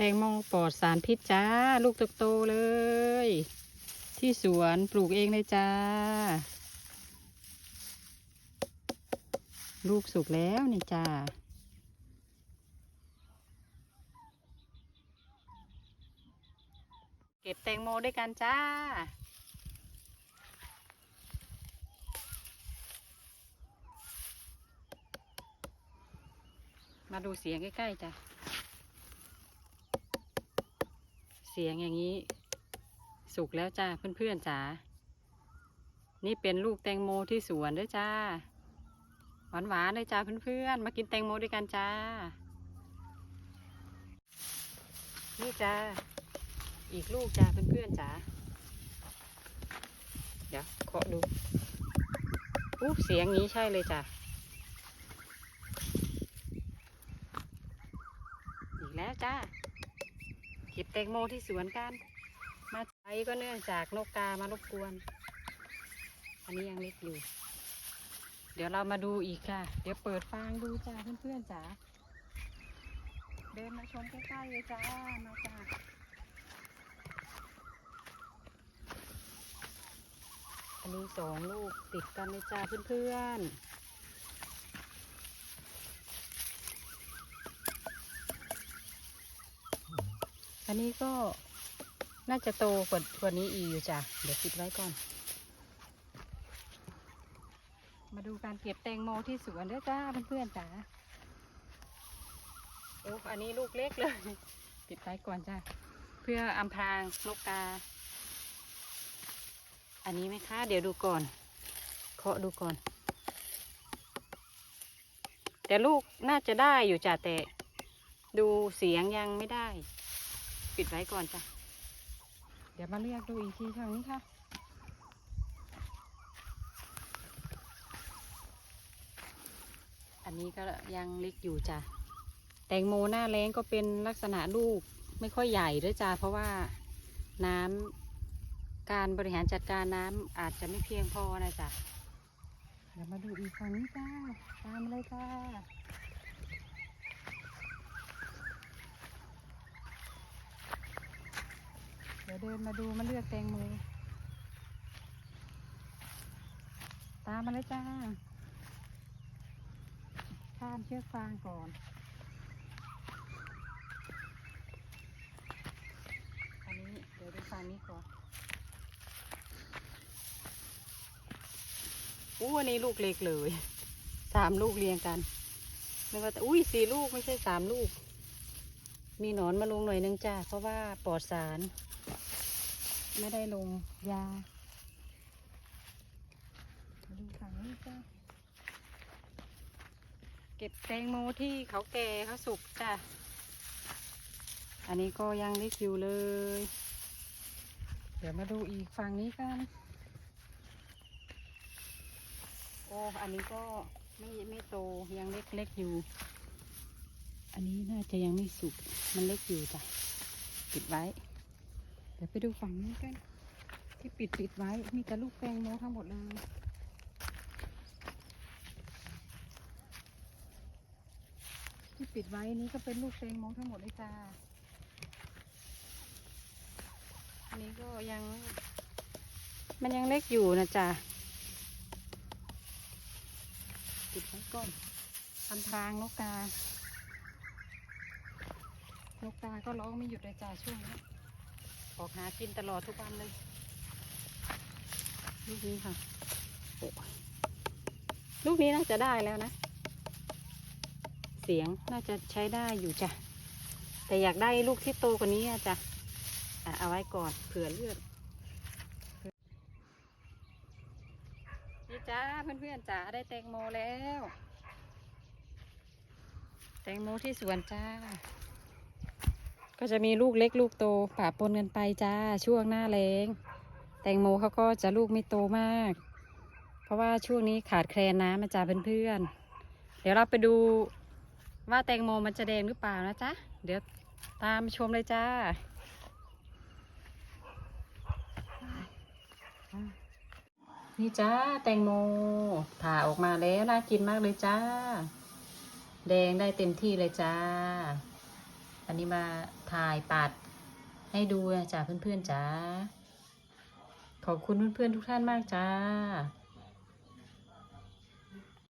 แตงโมปลอดสารพิษจ้า ลูกโตๆเลย ที่สวนปลูกเองเลยจ้า ลูกสุกแล้วนี่จ้าเก็บแตงโมด้วยกันจ้ามาดูเสียงใกล้ ๆ จ้ะ สียงอย่างนี้ สุกแล้วจ้าเพื่อนๆจ๋า นี่เป็นลูกแตงโมที่สวนด้วยจ้า หวานๆเลยจ้าเพื่อนๆ มากินแตงโมด้วยกันจ้า นี่จ้า อีกลูกจ้าเพื่อนๆจ๋า เดี๋ยวเคาะดูอู้เสียงนี้ใช่เลยจ้ะอีกแล้วจ้า ก็บแตงโมที่สวนกัน มาใช้ก็เนื่องจากนกกามารบกวน อันนี้ยังเล็กอยู่ เดี๋ยวเรามาดูอีกค่ะ เดี๋ยวเปิดฟางดูจ้าเพื่อนๆจ๋า เดินมาชมใกล้ๆเลยจ้า มาจ้าอันนี้สองลูกติดกันเลยจ้าเพื่อนๆ อันนี้ก็น่าจะโตกว่ากว่านี้อีกอยู่จ้ะ เดี๋ยวปิดไว้ก่อน มาดูการเก็บแตงโมที่สวนเด้อจ้าเพื่อนๆจ้าโอ้อันนี้ลูกเล็กเลย ปิดไว้ก่อนจ้าเพื่ออำพรางนกกา อันนี้ไหมคะ เดี๋ยวดูก่อน เคาะดูก่อน แต่ลูกน่าจะได้อยู่จ้ะแต่ดูเสียงยังไม่ได้ ปิดไว้ก่อนจ้ะ เดี๋ยวมาเลือกดูอีกทีทางนี้ค่ะอันนี้ก็ยังเล็กอยู่จ้ะ แตงโมหน้าแรงก็เป็นลักษณะลูกไม่ค่อยใหญ่ด้วยจ้ะ เพราะว่าน้ำการบริหารจัดการน้ำอาจจะไม่เพียงพอนะจ๊ะเดี๋ยวมาดูอีกฝั่งนี้จ้า ตามมาเลยจ้า ดี๋ยวเดินมาดูมาเลือกแตงโมตามมาเลยจ้า ข้ามเชือกฟางก่อนอันนี้เดี๋ยวดูฝั่งนี้ก่อนอู้อันนี้ลูกเล็กเลย สามลูกเรียงกันนึกว่าแต่อุ้ยสี่ลูกไม่ใช่สามลูก มีหนอนมาลงหน่อยนึงจ้าเพราะว่าปลอดสาร ไม่ได้ลงยาดูฝั่งนี้จ้าเก็บแตงโมที่เขาแก่เขาสุกจ้าอันนี้ก็ยังเล็กอยู่เลย เดี๋ยวมาดูอีกฝั่งนี้กัน โอ้ อันนี้ก็ไม่ไม่โตยังเล็กเล็กอยู่ อันนี้น่าจะยังไม่สุก มันเล็กอยู่จ้ะ ปิดไว้ เดี๋ยวไปดูฝั่งนี้กัน ที่ปิดปิดไว้ มีแต่ลูกแตงโมทั้งหมดเลยที่ปิดไว้นี้ก็เป็นลูกแตงโมทั้งหมดเลยจ้า อันนี้ก็ยัง มันยังเล็กอยู่นะจ๊ะปิดไว้ก่อนทำทางนกกา นกกาก็ร้องไม่หยุดเลยจ้าช่วงนี้ออกหากินตลอดทุกวันเลยลูกนี้ค่ะโอ้ลูกนี้น่าจะได้แล้วนะ เสียงน่าจะใช้ได้อยู่จ้ะแต่อยากได้ลูกที่โตกว่านี้อะจ้ะอะเอาไว้ก่อนเผื่อเลือดนี่จ้าเพื่อนๆจ๋าได้แตงโมแล้ว แตงโมที่สวนจ้า ก็จะมีลูกเล็กลูกโตปะปนกันไปจ้าช่วงหน้าแรงแตงโมเขาก็จะลูกไม่โตมาก เพราะว่าช่วงนี้ขาดแคลนน้ำมาจ้าเพื่อนๆเดี๋ยวเราไปดูว่าแตงโมมันจะแดงหรือเปล่านะจ๊ะเดี๋ยวตามชมเลยจ้านี่จ้าแตงโมผ่าออกมาแล้วน่ากินมากเลยจ้า แดงได้เต็มที่เลยจ้า อันนี้มาถ่ายปาดให้ดูนะจ้าเพื่อนๆจ้าขอบคุณเพื่อนๆทุกท่านมากจ้า